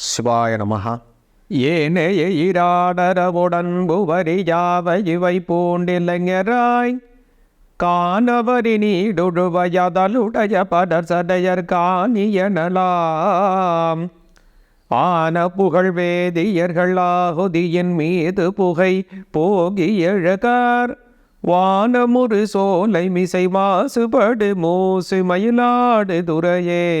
சிவாய நமஹா. ஏனைய ஈராடரவுடன் புவரியாவ இவை பூண்டிலைஞராய்? காணவரி நீடுழுவயதலுடைய படர் சடையர் காணியனலாம் ஆன புகழ் வேதியர்கள் ஆகுதியின் மீது புகை போகி எழுகார் வானமுறு சோலை மிசை மாசுபடு மூசு மயிலாடு துறையே.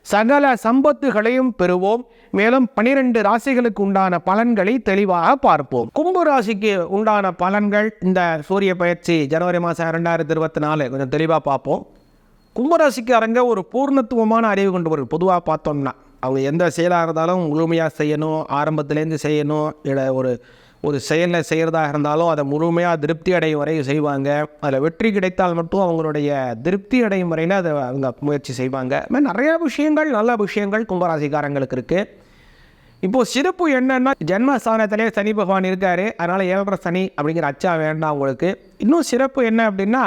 சகல சம்பத்துகளையும் பெறுவோம். மேலும் பனிரெண்டு ராசிகளுக்கு உண்டான பலன்களை தெளிவாக பார்ப்போம். கும்ப ராசிக்கு உண்டான பலன்கள் இந்த சூரிய பயிற்சி ஜனவரி மாதம் ரெண்டாயிரத்தி இருபத்தி நாலு. கொஞ்சம் தெளிவாக பார்ப்போம். கும்பராசிக்கு அரங்க ஒரு பூர்ணத்துவமான அறிவு கொண்டு வரும் பொதுவாக பார்த்தோம்னா அவங்க எந்த செயலாக இருந்தாலும் முழுமையாக செய்யணும் ஆரம்பத்துலேருந்து செய்யணும் இல்லை ஒரு ஒரு செயலில் செய்கிறதாக இருந்தாலும் அதை முழுமையாக திருப்தி அடையும் வரை செய்வாங்க. அதில் வெற்றி கிடைத்தால் மட்டும் அவங்களுடைய திருப்தி அடையும் வரையில் அதை அவங்க முயற்சி செய்வாங்க. இது மாதிரி நிறையா விஷயங்கள் நல்ல விஷயங்கள் கும்பராசிக்காரங்களுக்கு இருக்குது இப்போது சிறப்பு என்னன்னா ஜென்மஸ்தானத்திலே சனி பகவான் இருக்கார். அதனால் ஏழரை சனி அப்படிங்கிற அச்சா வேண்டாம் உங்களுக்கு. இன்னும் சிறப்பு என்ன அப்படின்னா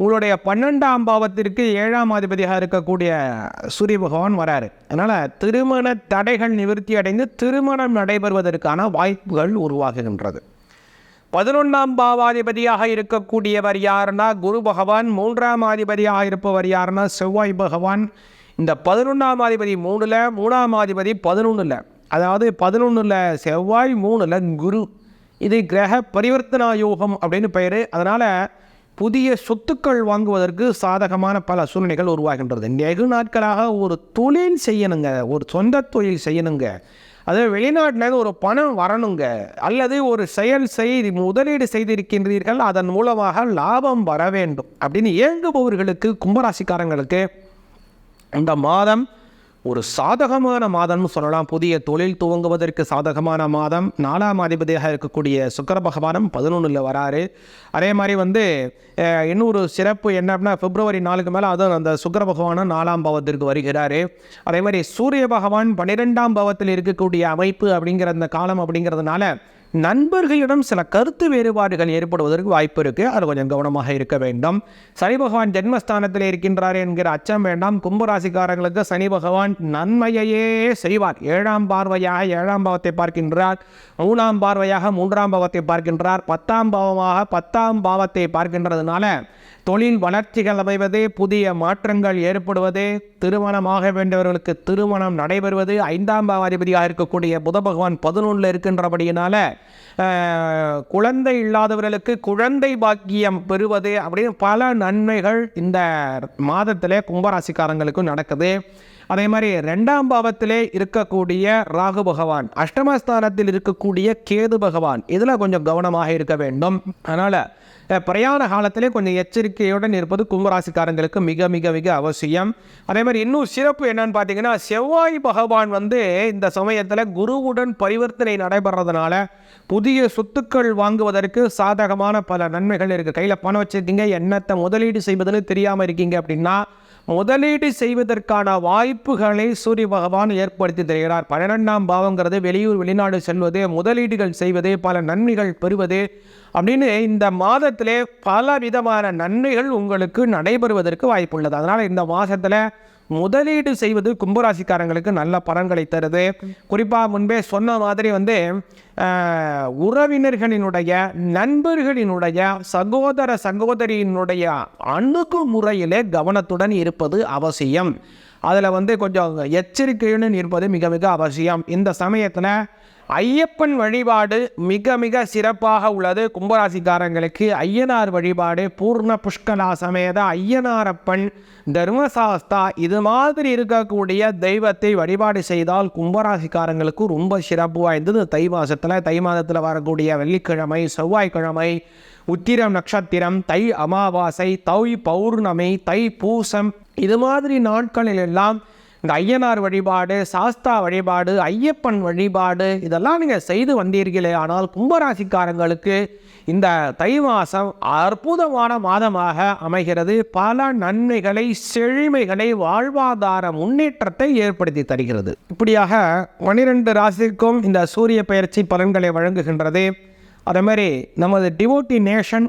உங்களுடைய பன்னெண்டாம் பாவத்திற்கு ஏழாம் அதிபதியாக இருக்கக்கூடிய சூரிய பகவான் வராரு. அதனால் திருமண தடைகள் நிவர்த்தி அடைந்து திருமணம் நடைபெறுவதற்கான வாய்ப்புகள் உருவாகுகின்றது. பதினொன்றாம் பாவாதிபதியாக இருக்கக்கூடியவர் யாருன்னா குரு பகவான் மூன்றாம் அதிபதியாக இருப்பவர் யாருன்னா செவ்வாய் பகவான். இந்த பதினொன்றாம் அதிபதி மூணில் மூணாம் அதிபதி பதினொன்றில் அதாவது பதினொன்றில் செவ்வாய் மூணில் குரு. இது கிரக பரிவர்த்தனா யோகம் அப்படின்னு பெயர். அதனால் புதிய சொத்துக்கள் வாங்குவதற்கு சாதகமான பல சூழ்நிலைகள் உருவாகின்றது. நெகு நாட்களாக ஒரு தொழில் செய்யணுங்க ஒரு சொந்த தொழில் செய்யணுங்க. அதாவது வெளிநாட்டிலேருந்து ஒரு பணம் வரணுங்க. அல்லது ஒரு செயல் செய்து முதலீடு செய்திருக்கின்றீர்கள் அதன் மூலமாக லாபம் வர வேண்டும். அப்படின்னு இயங்குபவர்களுக்கு கும்பராசிக்காரங்களுக்கு இந்த மாதம் ஒரு சாதகமான மாதம்னு சொல்லலாம். புதிய தொழில் துவங்குவதற்கு சாதகமான மாதம். நாலாம் அதிபதியாக இருக்கக்கூடிய சுக்கர பகவானும் பதினொன்றில் வராரு. அதே மாதிரி வந்து இன்னொரு சிறப்பு என்ன அப்படின்னா பிப்ரவரி நாலுக்கு மேலே அதுவும் அந்த சுக்கர பகவானும் நாலாம் பாவத்திற்கு வருகிறார். அதே மாதிரி சூரிய பகவான் பன்னிரெண்டாம் பாவத்தில் இருக்கக்கூடிய அமைப்பு அப்படிங்கிற அந்த காலம் அப்படிங்கிறதுனால நண்பர்களிடம் சில கருத்து வேறுபாடுகள் ஏற்படுவதற்கு வாய்ப்பு இருக்குது அது கொஞ்சம் கவனமாக இருக்க வேண்டும். சனி பகவான் ஜென்மஸ்தானத்தில் இருக்கின்றார் என்கிற அச்சம் வேண்டாம். கும்பராசிக்காரங்களுக்கு சனி பகவான் நன்மையையே செய்வார். ஏழாம் பார்வையாக ஏழாம் பாவத்தை பார்க்கின்றார். மூணாம் பார்வையாக மூன்றாம் பாவத்தை பார்க்கின்றார். பத்தாம் பாவமாக பத்தாம் பாவத்தை பார்க்கின்றதுனால தொழில் வளர்ச்சிகள் அமைவது புதிய மாற்றங்கள் ஏற்படுவது திருமணமாக வேண்டியவர்களுக்கு திருமணம் நடைபெறுவது ஐந்தாம் பாவாதிபதியாக இருக்கக்கூடிய புத பகவான் பதினொன்றில் இருக்கின்றபடியினால குழந்தை இல்லாதவர்களுக்கு குழந்தை பாக்கியம் பெறுவது அப்படின்னு பல நன்மைகள் இந்த மாதத்திலே கும்பராசிக்காரங்களுக்கும் நடக்குது. அதே மாதிரி ரெண்டாம் பாவத்திலே இருக்கக்கூடிய ராகு பகவான் அஷ்டமஸ்தானத்தில் இருக்கக்கூடிய கேது பகவான் இதில் கொஞ்சம் கவனமாக இருக்க வேண்டும். அதனால் பிரயாண காலத்திலே கொஞ்சம் எச்சரிக்கையுடன் இருப்பது கும்பராசிக்காரங்களுக்கு மிக மிக மிக அவசியம். அதே மாதிரி இன்னும் சிறப்பு என்னன்னு பார்த்தீங்கன்னா செவ்வாய் பகவான் வந்து இந்த சமயத்தில் குருவுடன் பரிவர்த்தனை நடைபெறதுனால புதிய சொத்துக்கள் வாங்குவதற்கு சாதகமான பல நன்மைகள் இருக்குது கையில் பணம் வச்சுருக்கீங்க என்னத்தை முதலீடு செய்வதுன்னு தெரியாமல் இருக்கீங்க அப்படின்னா முதலீடு செய்வதற்கான வாய்ப்புகளை சூரிய பகவான் ஏற்படுத்தி தருகிறார். பன்னிரெண்டாம் பாவங்கிறது வெளியூர் வெளிநாடு செல்வது முதலீடுகள் செய்வது பல நன்மைகள் பெறுவது அப்படின்னு இந்த மாதத்திலே பல விதமான நன்மைகள் உங்களுக்கு நடைபெறுவதற்கு வாய்ப்புள்ளது. அதனால் இந்த மாதத்தில் முதலீடு செய்வது கும்பராசிக்காரங்களுக்கு நல்ல பலன்களை தருது. குறிப்பாக முன்பே சொன்ன மாதிரி வந்து உறவினர்களினுடைய நண்பர்களினுடைய சகோதர சகோதரியினுடைய அணுகுமுறையிலே கவனத்துடன் இருப்பது அவசியம். அதில் வந்து கொஞ்சம் எச்சரிக்கையுடன் இருப்பது மிக மிக அவசியம். இந்த சமயத்தில் ஐயப்பன் வழிபாடு மிக மிக சிறப்பாக உள்ளது. கும்பராசிக்காரங்களுக்கு ஐயனார் வழிபாடு பூர்ண புஷ்கலா சமேத ஐயனாரப்பன் தர்மசாஸ்தா இது மாதிரி இருக்கக்கூடிய தெய்வத்தை வழிபாடு செய்தால் கும்பராசிக்காரங்களுக்கு ரொம்ப சிறப்பு வாய்ந்தது. தை மாதத்தில் தை மாதத்தில் வரக்கூடிய வெள்ளிக்கிழமை செவ்வாய்க்கிழமை உத்திரம் நட்சத்திரம் தை அமாவாசை தை பௌர்ணமி தை பூசம் இது மாதிரி நாட்களில் எல்லாம் இந்த ஐயனார் வழிபாடு சாஸ்தா வழிபாடு ஐயப்பன் வழிபாடு இதெல்லாம் நீங்கள் செய்து வந்தீர்களே ஆனால் கும்பராசிக்காரங்களுக்கு இந்த தை மாதம் அற்புதமான மாதமாக அமைகிறது. பல நன்மைகளை செழுமைகளை வாழ்வாதார முன்னேற்றத்தை ஏற்படுத்தி தருகிறது. இப்படியாக பனிரெண்டு ராசிக்கும் இந்த சூரிய பயிற்சி பலன்களை வழங்குகின்றது. அதே மாதிரி நமது டிவோட்டி நேஷன்